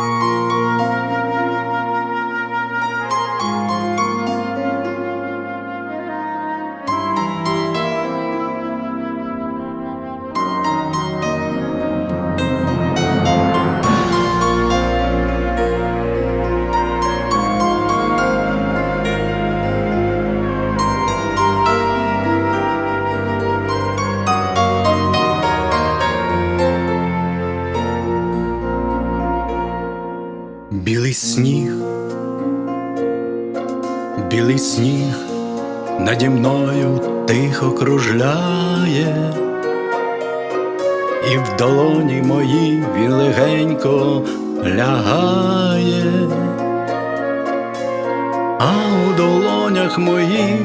Білий сніг, білий сніг наді мною тихо кружляє, і в долоні моїй він легенько лягає, а у долонях моїх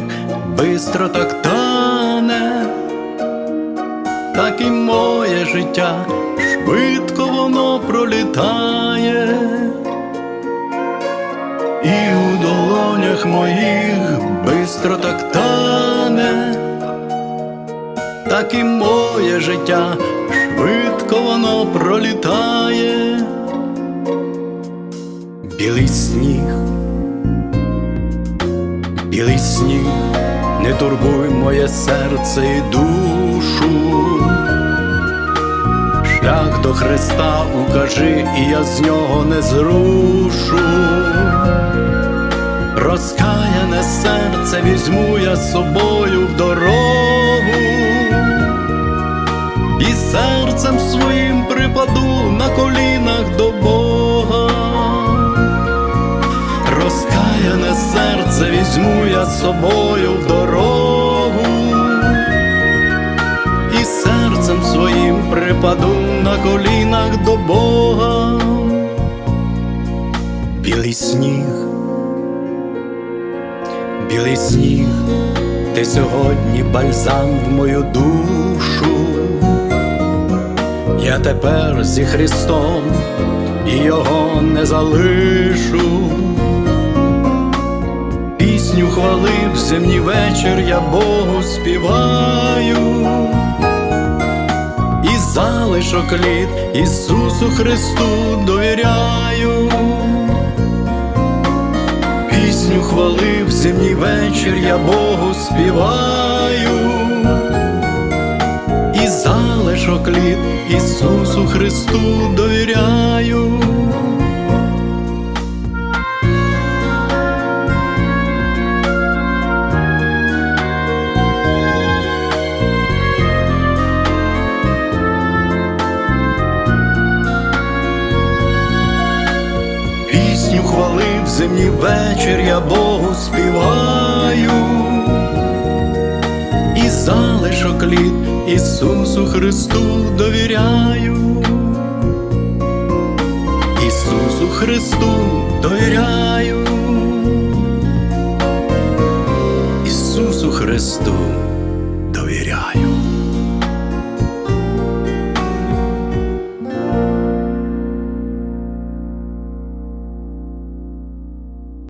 бистро так тане, так і моє життя швидко воно пролітає. Моїх бистро так тане, так і моє життя швидко воно пролітає, білий сніг, білий сніг, не турбуй моє серце і душу. Шлях до Христа укажи, і я з нього не зрушу. Розкаяне серце візьму я з собою в дорогу, і серцем своїм припаду на колінах до Бога. Розкаяне серце візьму я з собою в дорогу, і серцем своїм припаду на колінах до Бога. Ти сьогодні бальзам в мою душу. Я тепер зі Христом і його не залишу. Пісню хвалив земній вечір, я Богу співаю. І залишок літ Ісусу Христу довіряю пісню хвалив зимній вечір, я Богу співаю, і залишок літ Ісусу Христу довіряю. Пісню хвалив зимній вечір, я Богу співаю, і залишок літ Ісусу Христу довіряю, Ісусу Христу довіряю, Ісусу Христу